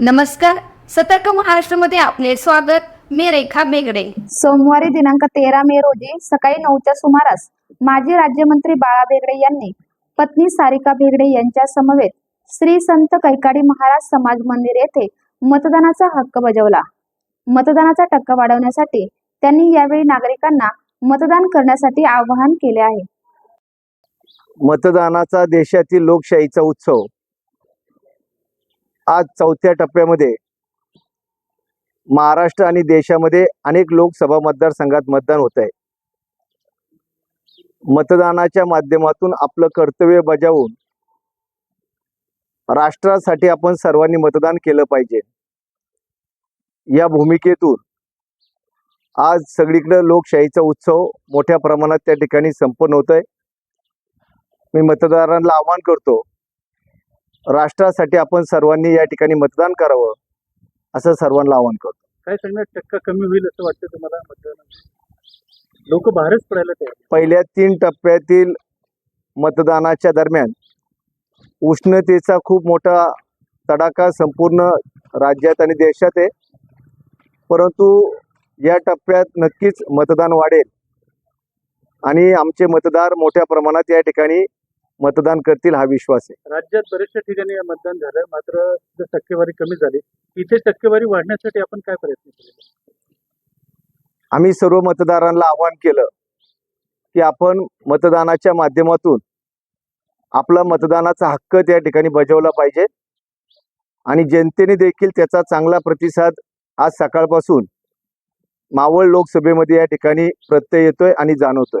नमस्कार. सतर्क महाराष्ट्रामध्ये आपले स्वागत. मी रेखा बेगडे. सोमवारी दिनांक तेरा मे रोजी सकाळी नऊच्या सुमारास माजी राज्यमंत्री बाळा भेगडे यांनी पत्नी सारिका भेगडे यांच्या समवेत श्री संत कैकाडी महाराज समाज मंदिर येथे मतदानाचा हक्क बजावला. मतदानाचा टक्का वाढवण्यासाठी त्यांनी यावेळी नागरिकांना मतदान करण्यासाठी आवाहन केले आहे. मतदानाचा देशातील लोकशाहीचा उत्सव. आज चौथ्या टप्प्यामध्ये महाराष्ट्र आणि देशामध्ये अनेक लोकसभा मतदारसंघात मतदान होत आहे. मतदानाच्या माध्यमातून आपलं कर्तव्य बजावून राष्ट्रासाठी आपण सर्वांनी मतदान केलं पाहिजे. या भूमिकेतून आज सगळीकडे लोकशाहीचा उत्सव मोठ्या प्रमाणात त्या ठिकाणी संपन्न होत आहे मी मतदारांना आवाहन करतो राष्ट्रासाठी आपण सर्वांनी या ठिकाणी मतदान करावं असं सर्वांना आवाहन करतो. काय सांगणार? टक्का कमी होईल असं वाटतं तुम्हाला मतदानात लोक बाहेरच पडायला तयार पहिल्या तीन टप्प्यातील मतदानाच्या दरम्यान उष्णतेचा खूप मोठा तडाखा संपूर्ण राज्यात आणि देशात आहे. परंतु या टप्प्यात नक्कीच मतदान वाढेल. आणि आमचे मतदार मोठ्या प्रमाणात या ठिकाणी मतदान करतील हा विश्वास आहे. राज्यात बऱ्याचशा ठिकाणी मतदान झालं मात्र टक्केवारी कमी झाली. इथे टक्केवारी वाढण्यासाठी आपण काय प्रयत्न केले? आम्ही सर्व मतदारांना आवाहन केलं की आपण मतदानाच्या माध्यमातून आपला मतदानाचा हक्क त्या ठिकाणी बजावला पाहिजे आणि जनतेने देखील त्याचा चांगला प्रतिसाद आज सकाळपासून मावळ लोकसभेमध्ये या ठिकाणी प्रत्यय येतोय आणि जाणवतोय.